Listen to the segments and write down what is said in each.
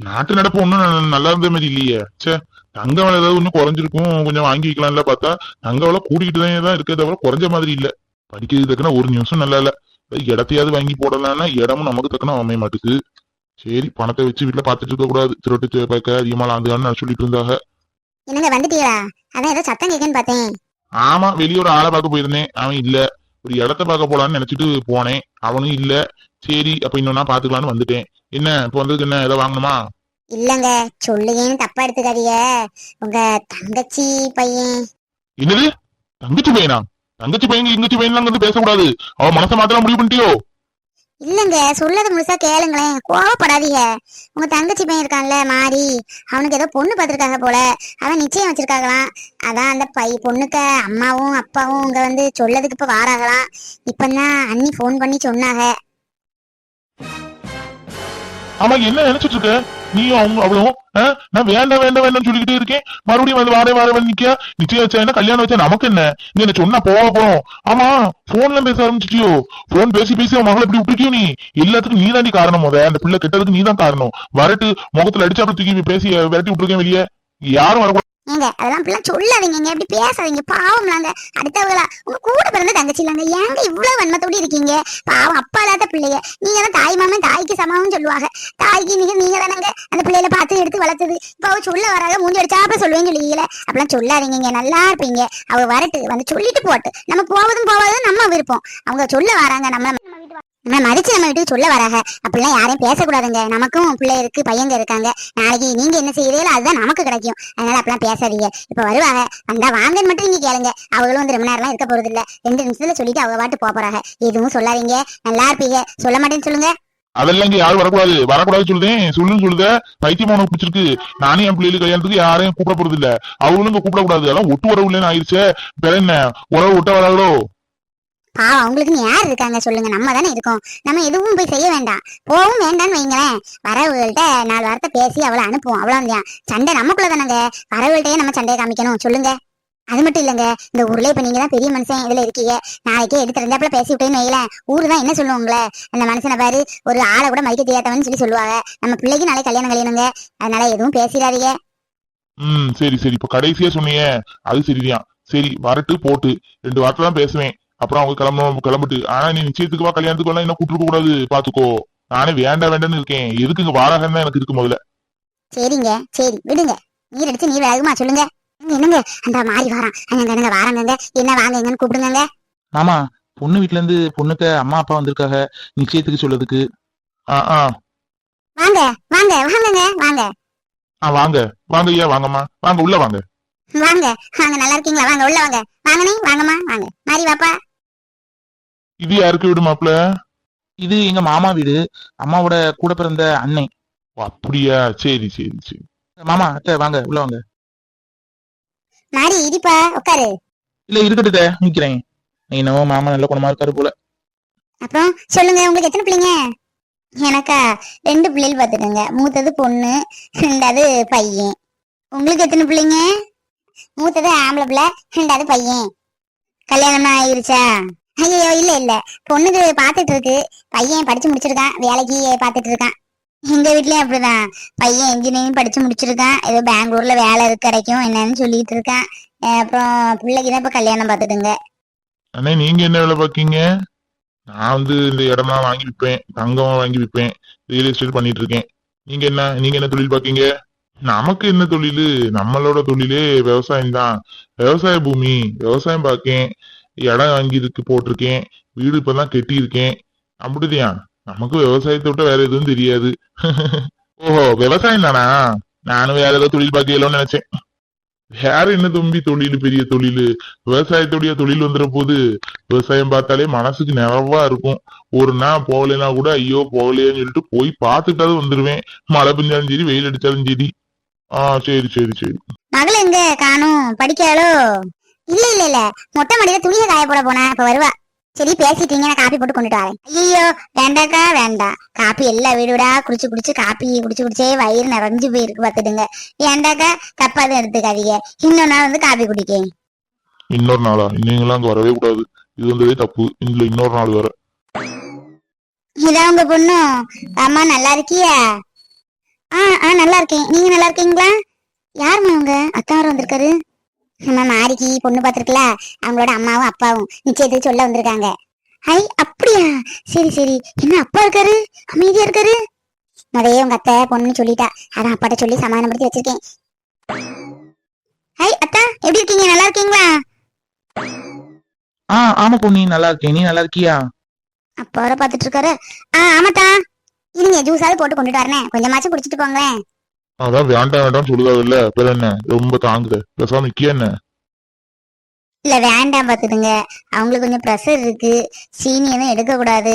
நாட்டு நடப்பு ஒண்ணும் நல்லா இருந்த மாதிரி இல்லையே. ச்சே தங்க விலை ஏதாவது ஒன்னும் குறைஞ்சிருக்கும் கொஞ்சம் வாங்கி வைக்கலாம்ல பார்த்தா தங்க விலை கூடிக்கிட்டு தான் இருக்கே தவிர குறைஞ்ச மாதிரி இல்ல. படிக்கிறது தக்கன ஒரு நிமிஷம் நல்லா இல்ல. இடத்தையாவது வாங்கி போடலாம்னா இடமும் நமக்கு தக்கன அமைய மாட்டுக்கு சரி பணத்தை வச்சு வீட்டுல பாத்துட்டு இருக்க கூடாது. திருட்டு பார்க்க அதிகமா லாந்துகான்னு சொல்லிட்டு இருந்தாங்க. என்னங்க வந்துட்டீங்களா? அதான் ஏதோ சத்தம் கேட்கன்னு பார்த்தேன். ஆமா வெளிய ஒரு ஆளை பார்க்க போயிருந்தேன். அவன் இல்ல. ஒரு இடத்த பார்க்க போலான்னு நினைச்சிட்டு போனேன். அவனும் இல்ல. சரி அப்ப இன்னொன்னா பாத்துக்கலாம்னு வந்துட்டேன். என்ன வந்ததுக்கு என்ன ஏதோ வாங்கணுமா? இல்லங்க சொல்லுங்கன்னு தப்பா எடுத்துக்காதீங்க. உங்க தங்கச்சி பையன். என்னது? தங்கச்சி பையனா? தங்கச்சி பையன் இங்கச்சி பையன்லாம் வந்து பேசக்கூடாது. அவ மனசை மாத்தலாம் முடிவு பண்ணிட்டியோ? இல்லங்க சொல்லத முழுசா கேளுங்களேன். கோவப்படாதீங்க. உங்க தங்கச்சி பையன் இருக்கான்ல மாறி. அவனுக்கு ஏதோ பொண்ணு பார்த்திருக்காங்க போல. அவன் நிச்சயம் வச்சிருக்காங்களாம். அதான் அந்த பை பொண்ணுக்கு அம்மாவும் அப்பாவும் இங்க வந்து சொல்லதுக்கு இப்ப வாராங்களாம். இப்பதான் அண்ணி ஃபோன் பண்ணி சொன்னாங்க. ஆமா என்ன நினைச்சிட்டு இருக்க? நீயும் அவங்க அவ்வளோ நான் வேண்டாம் வேண்டாம் வேண்டாம்னு சொல்லிக்கிட்டே இருக்கேன். மறுபடியும் வந்து வாரே வாரே வந்து நிக்கியா? நிச்சயம் வச்சா என்ன கல்யாணம் வச்சா நமக்கு என்ன? நீ என்ன சொன்னா போக போறோம். ஆமா போன்ல பேச ஆரம்பிச்சிட்டியோ? போன் பேசி பேசி அவன் மகளை இப்படி விட்டுருக்கியோ நீ? எல்லாத்துக்கும் நீ தாண்டி காரணம் முத. அந்த பிள்ளை கெட்டதுக்கு நீ தான் காரணம். வரட்டு முகத்துல அடிச்சு அப்படி தூக்கி பேசி விரட்டி விட்டுருக்கேன் வெளியே. யாரும் வரக்கூடாது. ஏங்க அதெல்லாம் இப்படிலாம் சொல்லாதீங்க. இங்க எப்படி பேசாதீங்க. பாவம்லாங்க அடுத்தவங்களா. உங்க கூட பிறந்த தங்கச்சி இல்லைங்க ஏங்க இவ்வளவு வன்மத்தோட இருக்கீங்க? பாவம் அப்பா இல்லாத பிள்ளைய நீங்க தான் தாய் மாமன் தாய்க்கு சமம்னு சொல்லுவாங்க. தாய்க்கு நீங்க நீங்க தானங்க அந்த பிள்ளையில பார்த்து எடுத்து வளர்த்தது. இப்போ அவ சொல்ல வராங்க. மூஞ்சி அடிச்சாப்ப சொல்லுவேன்னு சொல்லுவீங்களே. அப்படிலாம் சொல்லாதீங்க. இங்க நல்லா இருப்பீங்க. அவ வரட்டு. வந்து சொல்லிட்டு போட்டு. நம்ம போவதும் போவதும் நம்ம விருப்பம். அவங்க சொல்ல வராங்க. நம்ம நம்ம மதிச்சு நம்ம வீட்டுக்கு சொல்ல வராங்க அப்படிலாம் யாரையும் பேசக்கூடாதுங்க. நமக்கும் பிள்ளை இருக்கு பையங்க இருக்காங்க. நாளைக்கு நீங்க என்ன செய்யறீங்களோ அதுதான் நமக்கு கிடைக்கும். அதனால அப்படிலாம் பேசாதீங்க. இப்ப வருவாங்க வந்தா வாங்கன்னு மட்டும் நீங்க கேளுங்க. அவங்களும் வந்து ரொம்ப நேரம்லாம் இருக்க போறது இல்ல ரெண்டு நிமிஷத்துல சொல்லிட்டு அவங்க பாட்டு போறாங்க எதுவும் சொல்லாதீங்க. நல்லா இருப்பீங்க. சொல்ல மாட்டேன்னு சொல்லுங்க. அதெல்லாம் இங்க யாரும் வரக்கூடாது. வரக்கூடாது சொல்லுதேன் சொல்லுன்னு சொல்லுத பைத்தியம் உனக்கு பிடிச்சிருக்கு. நானும் என் பிள்ளைகளுக்கு கல்யாணத்துக்கு யாரையும் கூப்பிட போறது இல்ல அவங்களும் இங்க கூப்பிடக்கூடாது. அதெல்லாம் ஒட்டு உறவு இல்லைன்னு ஆயிடுச்சு பிற என்ன? உறவு விட்ட வராங்களோ பாவம் அவங்களுக்குன்னு யார் இருக்காங்க சொல்லுங்க. நம்ம தானே இருக்கோம். நம்ம எதுவும் போய் செய்ய வேண்டாம். போகவும் வேண்டாம்னு வைங்களேன். வரவுகள்கிட்ட நாலு வாரத்தை பேசி அவளை அனுப்புவோம். அவ்வளவுதான். சண்டை நமக்குள்ள தானங்க. வரவுகள்கிட்டயே நம்ம சண்டையை காமிக்கணும். சொல்லுங்க. அது மட்டும் இல்லைங்க. இந்த ஊர்ல இப்ப நீங்க தான் பெரிய மனுஷன் இதுல இருக்கீங்க. நாளைக்கே எடுத்து ரெண்டாப்புல பேசி விட்டேன்னு வைங்களேன். ஊரு தான் என்ன சொல்லுவாங்களே அந்த மனுஷனை பாரு ஒரு ஆளை கூட மதிக்க தெரியாதவன்னு சொல்லி சொல்லுவாங்க. நம்ம பிள்ளைக்கு நாளைக்கு கல்யாணம் கல்யாணங்க அதனால எதுவும் பேசிடாதீங்க. ம் சரி சரி. இப்ப கடைசியா சொன்னீங்க அது சரிதான். சரி வரட்டு போட்டு. ரெண்டு வார்த்தை தான் பேசுவேன். அப்புறம் அவங்க கிளம்பணும் கிளம்பிட்டு. ஆனா நீ நிச்சயத்துக்கு வா கல்யாணத்துக்கு எல்லாம் என்ன கூப்பிட்டு கூடாது பாத்துக்கோ. நானே வேண்டாம் வேண்டாம்னு இருக்கேன். எதுக்கு தான் எனக்கு இருக்கு முதல்ல. சரிங்க சரி விடுங்க. நீர் அடிச்சு நீர் வேகுமா சொல்லுங்க. என்னங்க, என்னங்க? அந்த மாறி வாரான். அங்க வாராங்கங்க. என்ன வாங்க எங்கன்னு கூப்பிடுங்க மாமா பொண்ணு வீட்ல இருந்து பொண்ணுக்கு அம்மா அப்பா வந்திருக்காங்க. நிச்சயத்துக்கு சொல்லதுக்கு ஆ வாங்க வாங்க வாங்கங்க வாங்க. ஆ வாங்க. வாங்க ஐயா வாங்கம்மா. வாங்க உள்ள வாங்க. வாங்க வாங்க நல்லா இருக்கீங்களா? வாங்க உள்ள வாங்க. வாங்கனே வாங்கம்மா வாங்க. மாறி வாப்பா. இது யாருக்கு விடு மாப்ள இது எங்க மாமா வீடு. அம்மாவோட கூட பிறந்த அண்ணன் ஓ, அப்படியா? சரி சரி சரி. மாமா அத்தை வாங்க உள்ள வாங்க. மாறி இடிப்பா உட்காரு. இல்ல இருக்கட்டுத நிக்கிறேன். என்னவோ மாமா நல்ல குணமா இருக்காரு போல. அப்புறம் சொல்லுங்க உங்களுக்கு எத்தனை பிள்ளைங்க? எனக்கா ரெண்டு பிள்ளைகள் பார்த்துக்கோங்க. மூத்தது பொண்ணு ரெண்டாவது பையன். உங்களுக்கு எத்தனை பிள்ளைங்க? மூத்தது ஆம்பளை பிள்ளை ரெண்டாவது பையன். கல்யாணம் ஆயிருச்சா? ஐயோ இல்ல இல்ல. பொண்ணுக்கு பாத்துட்டு இருக்கு பையன் படிச்சு முடிச்சிருக்கான். வேலைக்கு பாத்துட்டு இருக்கான் எங்க வீட்லயும் அப்படிதான். பையன் இன்ஜினியரிங் படிச்சு முடிச்சிருக்கான். ஏதோ பெங்களூர்ல வேலை இருக்கு கிடைக்கும் என்னன்னு சொல்லிட்டு இருக்கான் அப்புறம் பிள்ளைக்கு தான் இப்ப கல்யாணம் பாத்துட்டுங்க அண்ணே நீங்க என்ன வேலை பாக்கீங்க நான் வந்து இந்த இடம்லாம் வாங்கி விற்பேன். தங்கம் வாங்கி விற்பேன். ரியல் எஸ்டேட் பண்ணிட்டு இருக்கேன் நீங்க என்ன? நீங்க என்ன தொழில் பாக்கீங்க நமக்கு என்ன தொழில்? நம்மளோட தொழிலே விவசாயம் தான் விவசாய பூமி. விவசாயம் பார்க்கேன். இடம் வாங்கி இருக்கு போட்டிருக்கேன். வீடு இப்பதான் கட்டியிருக்கேன். அப்படிதான் நமக்கு விவசாயத்தை விட்ட வேற எதுவும் தெரியாது. ஓஹோ விவசாயம் தானா? நானும் வேற ஏதோ தொழில் பார்க்கலாம்னு நினைச்சேன். வேற என்ன தம்பி தொழில் பெரிய தொழில்? விவசாயத்துடைய தொழில் வந்துற போது விவசாயம் பார்த்தாலே மனசுக்கு நிறைவா இருக்கும். ஒரு நாள் போகலைன்னா கூட ஐயோ போகலையேன்னு சொல்லிட்டு போய் பார்த்துட்டாவது வந்துருவேன். மழை பெஞ்சாலும் சரி வெயில் அடிச்சாலும் சரி. ஆஹ் சரி சரி சரி. மகள் எங்க காணும்? படிக்காளோ இல்ல இல்ல இல்ல. மொட்டை மாடியில துணியை காய போட போனா இப்ப வருவா. சரி பேசிட்டீங்க நான் காப்பி போட்டு கொண்டுட்டு வரேன். ஐயோ வேண்டாக்கா வேண்டாம். காப்பி எல்லா வீடுடா. குடிச்சு குடிச்சு காப்பி குடிச்சு குடிச்சே வயிறு நிறைஞ்சு போயிருக்கு பாத்துடுங்க வேண்டாக்கா தப்பா தான் எடுத்துக்காதீங்க. இன்னொரு நாள் வந்து காப்பி குடிக்க இன்னொரு நாளா? நீங்களாம் அங்க வரவே கூடாது. இது வந்ததே தப்பு. இதுல இன்னொரு நாள் வேற. இதான் உங்க பொண்ணு? அம்மா நல்லா இருக்கியா? ஆ ஆ நல்லா இருக்கேன். நீங்க நல்லா இருக்கீங்களா? யாரும்மா அவங்க அத்தாரும் வந்திருக்காரு? நம்ம மாரிக்கு பொண்ணு பார்த்திருக்கல அவங்களோட அம்மாவும் அப்பாவும் நிச்சயத்துக்கு சொல்ல வந்திருக்காங்க. ஐ அப்படியா? சரி சரி. என்ன அப்பா இருக்காரு? அமைதியா இருக்காரு? முதையே உங்க அத்தை பொண்ணுன்னு சொல்லிட்டா. அதான் அப்பாட்ட சொல்லி சமாதானப்படுத்தி வச்சிருக்கேன். ஹை அத்தா எப்படி இருக்கீங்க? நல்லா இருக்கீங்களா? ஆ ஆமா பொண்ணு நல்லா இருக்கேன். நீ நல்லா இருக்கியா? அப்பா வர பாத்துட்டு இருக்காரு. ஆ ஆமாத்தா. இருங்க ஜூஸாவது போட்டு கொண்டுட்டு வரேன். கொஞ்சமாச்சும் குடிச்சிட்டு போங்களேன். அதான் வேண்டாம் வேண்டாம் சொல்லுதாவு இல்ல என்ன? ரொம்ப தாங்குது. பேசாம நிக்கிய என்ன? இல்ல வேண்டாம் பாத்துடுங்க அவங்களுக்கு கொஞ்சம் ப்ரெஷர் இருக்கு. சீனி எதுவும் எடுக்க கூடாது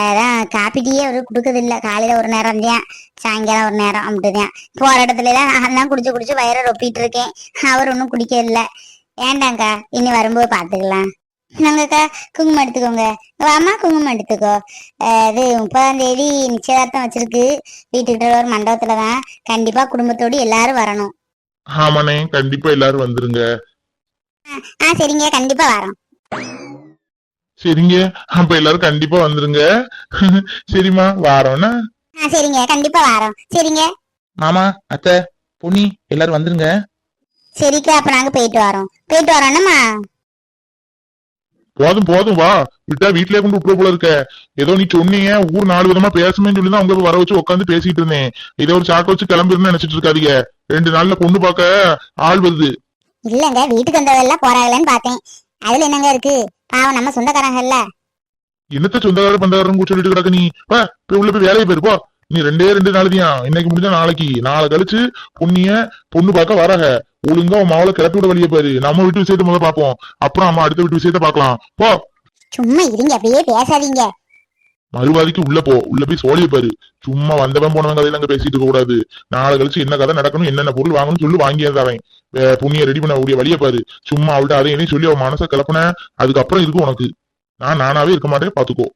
அதான் காப்பி டீயே அவரு குடுக்கறது இல்ல காலையில ஒரு நேரம் தான் சாயங்காலம் ஒரு நேரம் அப்படிதான். போற இடத்துல எல்லாம் நான் தான் குடிச்சு குடிச்சு வயிறை ரொப்பிட்டு இருக்கேன். அவர் ஒன்றும் குடிக்க இல்ல வேண்டாங்க்கா இனி வரும்போது பாத்துக்கலாம். நாங்கக்கா குங்குமம் எடுத்துக்கோங்க. வாமா குங்குமம் எடுத்துக்கோ. இது முப்பதாம் தேதி நிச்சயதார்த்தம் வச்சிருக்கு. வீட்டுக்கிட்ட ஒரு மண்டபத்துல தான் கண்டிப்பா குடும்பத்தோடு எல்லாரும் வரணும். ஆமாண்ணே கண்டிப்பா எல்லாரும் வந்துருங்க. ஆ சரிங்க. கண்டிப்பா வரோம். சரிங்க. அப்ப எல்லாரும் கண்டிப்பா வந்துருங்க. சரிம்மா வாரோம்னா ஆ சரிங்க. கண்டிப்பா வரோம். சரிங்க. மாமா அத்தை பொன்னி எல்லாரும் வந்துருங்க. சரிக்கா அப்ப நாங்க போயிட்டு வரோம். போயிட்டு வரோம்மா போதும் போதும் வா. விட்டா வீட்லயே கொண்டு விட்டுற போல இருக்க. ஏதோ நீ சொன்னீங்க ஊர் நாலு விதமா பேசணும்னு சொல்லி தான் உங்களை வர வச்சு உட்காந்து பேசிட்டு இருந்தேன். இதை ஒரு சாக்க வச்சு கிளம்பிருன்னு நினைச்சிட்டு இருக்காதீங்க. ரெண்டு நாள்ல பொண்ணு பார்க்க ஆள் வருது. இல்லங்க வீட்டுக்கு வந்தவெல்லாம் போறாங்களேன்னு பார்த்தேன். அதுல என்னங்க இருக்கு? பாவம் நம்ம சொந்தக்காரங்கல்ல என்னத்த சொந்தக்கார பந்தக்காரன் சொல்லிட்டு கிடக்க நீ? உள்ள போய் வேலையை போயிரு போ. நீ ரெண்டே ரெண்டு நாளுதியா இன்னைக்கு முடிஞ்சா நாளைக்கு. நாளை கழிச்சு பொண்ணிய பொண்ணு பார்க்க வராக ஒழுங்கா உன் மாவளை கிளப்பி விட வழியே பாரு நம்ம வீட்டு விஷயத்த முதல்ல பார்ப்போம். அப்புறம் அம்மா அடுத்த வீட்டு விஷயத்த பார்க்கலாம். போ. சும்மா இருங்க அப்படியே பேசாதீங்க. மறுவாதிக்கு உள்ள போ. உள்ள போய் சோழிய பாரு. சும்மா வந்தவன் போனவன் கதையில அங்க பேசிட்டு இருக்க கூடாது. நாளை கழிச்சு என்ன கதை நடக்கணும் என்னென்ன பொருள் வாங்கணும்னு சொல்லி வாங்கி தரேன். புண்ணிய ரெடி பண்ண கூடிய வழியை பாரு. சும்மா அவள்கிட்ட அதை இதையும் சொல்லி அவன் மனசை கிளப்புன. அதுக்கப்புறம் இருக்கு உனக்கு. நான் நானாவே இருக்க மாட்டேன் பாத்துக்கோ.